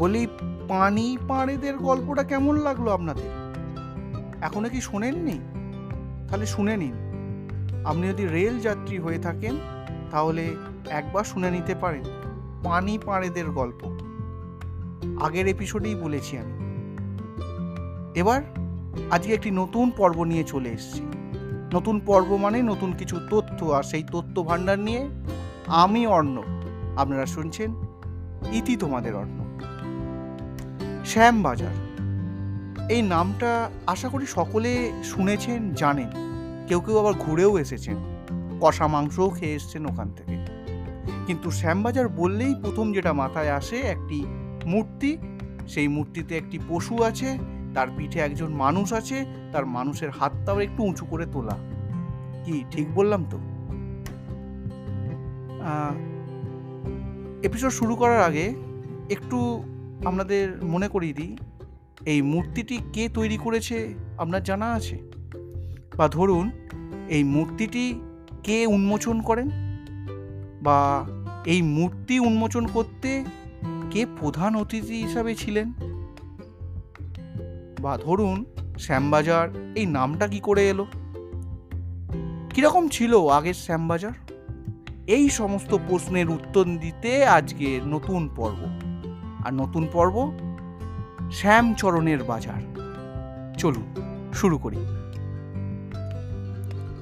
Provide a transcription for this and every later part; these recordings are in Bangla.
বলি, পানি পাড়েদের গল্পটা কেমন লাগল আপনাদের? এখনও কি শোনেননি? তাহলে শুনে নিন। আপনি যদি রেল যাত্রী হয়ে থাকেন, তাহলে একবার শুনে নিতে পারেন পানি পাড়েদের গল্প। আগের এপিসোডেই বলেছি আমি। এবার আজকে একটি নতুন পর্ব নিয়ে চলে এসেছি। নতুন পর্ব মানে নতুন কিছু তথ্য, আর সেই তথ্য ভাণ্ডার নিয়ে আমি অর্ণ আপনারা শুনছেন ইতি তোমাদের অর্ণ শ্যামবাজার। এই নামটা আশা করি সকলে শুনেছেন, জানেন। কেউ কেউ আবার ঘুরেও এসেছেন। কষা মাংসও খেয়ে এসছেন ওখান থেকে। কিন্তু শ্যামবাজার বললেই প্রথম যেটা মাথায় আসে একটি মূর্তি। সেই মূর্তিতে একটি পশু আছে, তার পিঠে একজন মানুষ আছে, তার মানুষের হাতটাও একটু উঁচু করে তোলা। কি, ঠিক বললাম তো? এপিসোড শুরু করার আগে একটু আপনাদের মনে করিয়ে দিই, এই মূর্তিটি কে তৈরি করেছে আপনার জানা আছে? বা ধরুন, এই মূর্তিটি কে উন্মোচন করেন? বা এই মূর্তি উন্মোচন করতে কে প্রধান অতিথি হিসাবে ছিলেন? বা ধরুন, শ্যামবাজার, এই নামটা কি করে এলো? কীরকম ছিল আগের শ্যামবাজার? এই সমস্ত প্রশ্নের উত্তর দিতে আজকে নতুন পর্ব। আর নতুন পর্ব শ্যামচরণের বাজার। চলুন, শুরু করি।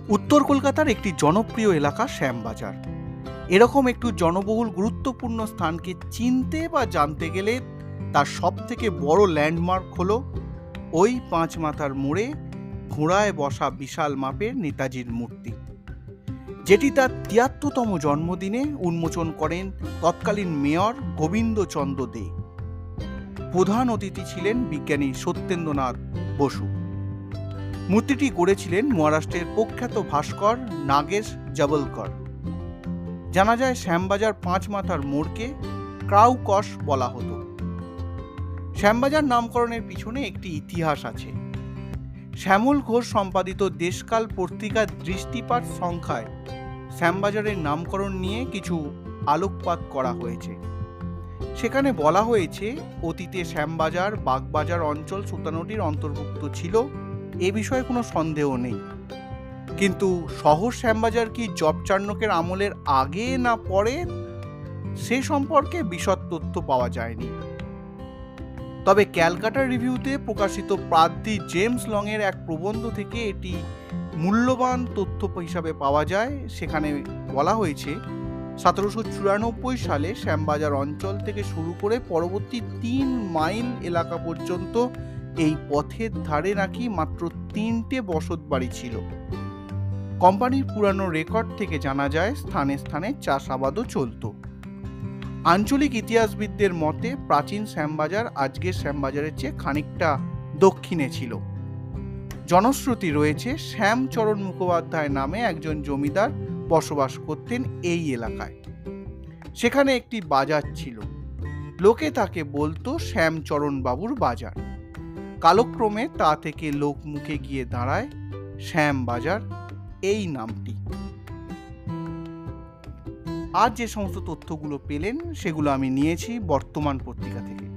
উত্তর কলকাতার একটি জনপ্রিয় এলাকা শ্যামবাজার। এরকম একটু জনবহুল, গুরুত্বপূর্ণ স্থানকে চিনতে বা জানতে গেলে তার সব থেকে বড় ল্যান্ডমার্ক হলো ওই পাঁচ মাথার মোড়ে ঘোড়ায় বসা বিশাল মাপের নেতাজির মূর্তি। যেটি তার তিয়াত্তরতম জন্মদিনে উন্মোচন করেন তৎকালীন মেয়র গোবিন্দচন্দ্র দে। প্রধান অতিথি ছিলেন বিজ্ঞানী সত্যেন্দ্রনাথ বসু। মূর্তিটি গড়েছিলেন মহারাষ্ট্রের প্রখ্যাত ভাস্কর নাগেশ জবলকর। জানা যায় শ্যামবাজার পাঁচ মাথার মোড়কে ক্রাউকস বলা হতো। শ্যামবাজার নামকরণের পিছনে একটি ইতিহাস আছে। শ্যামল ঘোষ সম্পাদিত দেশকাল পত্রিকার দৃষ্টিপাত সংখ্যায় শ্যামবাজারের নামকরণ নিয়ে কিছু আলোকপাত করা হয়েছে। সেখানে বলা হয়েছে, অতীতে শ্যামবাজার, বাগবাজার অঞ্চল সুলতানটির অন্তর্ভুক্ত ছিল, এ বিষয়ে কোনো সন্দেহ নেই। কিন্তু শহর শ্যামবাজার কি জবচার্ণকের আমলের আগে না পরে? সে সম্পর্কে বিশদ তথ্য পাওয়া যায়নি। তবে ক্যালকাটা রিভিউতে প্রকাশিত প্রার্থী জেমস লংয়ের এক প্রবন্ধ থেকে এটি মূল্যবান তথ্য হিসাবে পাওয়া যায়। সেখানে বলা হয়েছে, সতেরোশো চুরানব্বই সালে শ্যামবাজার অঞ্চল থেকে শুরু করে পরবর্তী তিন মাইল এলাকা পর্যন্ত এই পথের ধারে নাকি মাত্র তিনটে বসত বাড়ি ছিল। কোম্পানির পুরানো রেকর্ড থেকে জানা যায়, স্থানে স্থানে চাষাবাদও চলতো। আঞ্চলিক ইতিহাসবিদদের মতে, প্রাচীন শ্যামবাজার আজকের শ্যামবাজারের চেয়ে খানিকটা দক্ষিণে ছিল। জনশ্রুতি রয়েছে শ্যামচরণ মুখোপাধ্যায় নামে একজন জমিদার বসবাস করতেন এই এলাকায়। সেখানে একটি বাজার ছিল। লোকে তাকে বলতো শ্যামচরণ বাবুর বাজার। কালক্রমে তা থেকে লোক মুখে গিয়ে দাঁড়ায় শ্যাম বাজার, এই নামটি। আজ যে সমস্ত তথ্যগুলো পেলেন, সেগুলো আমি নিয়েছি বর্তমান পত্রিকা থেকে।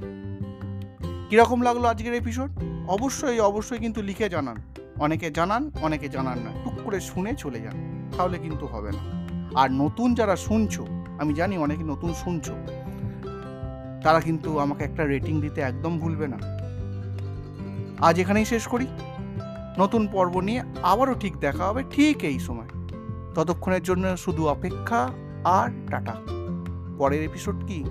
কীরকম লাগল আজকের এপিসোড অবশ্যই অবশ্যই কিন্তু লিখে জানান। অনেকে জানান অনেকে জানান না। টুক করে শুনে চলে যান, তাহলে কিন্তু হবে না। আর নতুন যারা শুনছো, আমি জানি অনেকে নতুন শুনছো, তারা কিন্তু আমাকে একটা রেটিং দিতে একদম ভুলবে না। আজ এখানেই শেষ করি। নতুন পর্ব নিয়ে আবারও ঠিক দেখা হবে ঠিক এই সময়। ততক্ষণের জন্য শুধু অপেক্ষা আর টাটা। পরের এপিসোড কি?